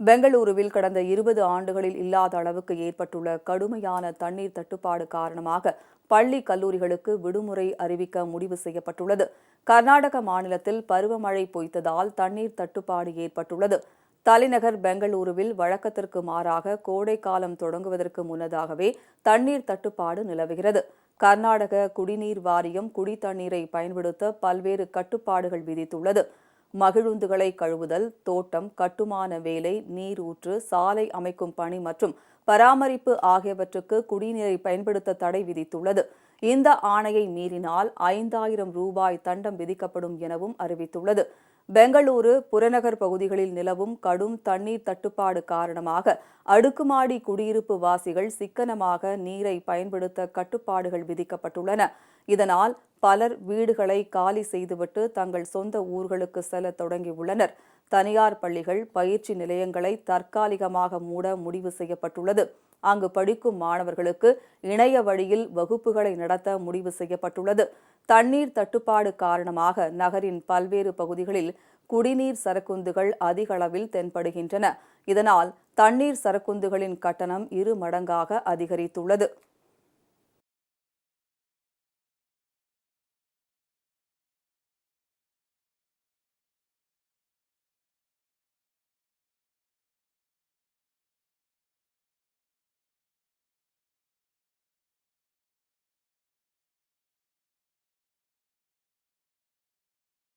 பெங்களூருவில் கடந்த இருபது ஆண்டுகளில் இல்லாத அளவுக்கு ஏற்பட்டுள்ள கடுமையான தண்ணீர் தட்டுப்பாடு காரணமாக பள்ளி கல்லூரிகளுக்கு விடுமுறை அறிவிக்க முடிவு செய்யப்பட்டுள்ளது. கர்நாடக மாநிலத்தில் பருவமழை பொய்த்ததால் தண்ணீர் தட்டுப்பாடு ஏற்பட்டுள்ளது. தலைநகர் பெங்களூருவில் வழக்கத்திற்கு மாறாக கோடை காலம் தொடங்குவதற்கு முன்னதாகவே தண்ணீர் தட்டுப்பாடு நிலவுகிறது. கர்நாடக குடிநீர் வாரியம் குடி தண்ணீரை பயன்படுத்த பல்வேறு கட்டுப்பாடுகள் விதித்துள்ளது. மகிழுந்துகளை கழுவுதல் தோட்டம் கட்டுமான வேலை நீரூற்று சாலை அமைக்கும் பணி மற்றும் பராமரிப்பு ஆகியவற்றுக்கு குடிநீரை பயன்படுத்த தடை விதித்துள்ளது. இந்த ஆணையை மீறினால் ஐந்தாயிரம் ரூபாய் தண்டம் விதிக்கப்படும் எனவும் அறிவித்துள்ளது. பெங்களூரு புறநகர் பகுதிகளில் நிலவும் கடும் தண்ணீர் தட்டுப்பாடு காரணமாக அடுக்குமாடி குடியிருப்பு வாசிகள் சிக்கனமாக நீரை பயன்படுத்த கட்டுப்பாடுகள் விதிக்கப்பட்டுள்ளன. இதனால் பலர் வீடுகளை காலி செய்துவிட்டு தங்கள் சொந்த ஊர்களுக்கு செல்ல தொடங்கியுள்ளனர். தனியார் பள்ளிகள் பயிற்சி நிலையங்களை தற்காலிகமாக மூட முடிவு செய்யப்பட்டுள்ளது. அங்கு படிக்கும் மாணவர்களுக்கு இணைய வழியில் வகுப்புகளை நடத்த முடிவு செய்யப்பட்டுள்ளது. தண்ணீர் தட்டுப்பாடு காரணமாக நகரின் பல்வேறு பகுதிகளில் குடிநீர் சரக்குந்துகள் அதிக அளவில் தென்படுகின்றன. இதனால் தண்ணீர் சரக்குந்துகளின் கட்டணம் இரு மடங்காக அதிகரித்துள்ளது.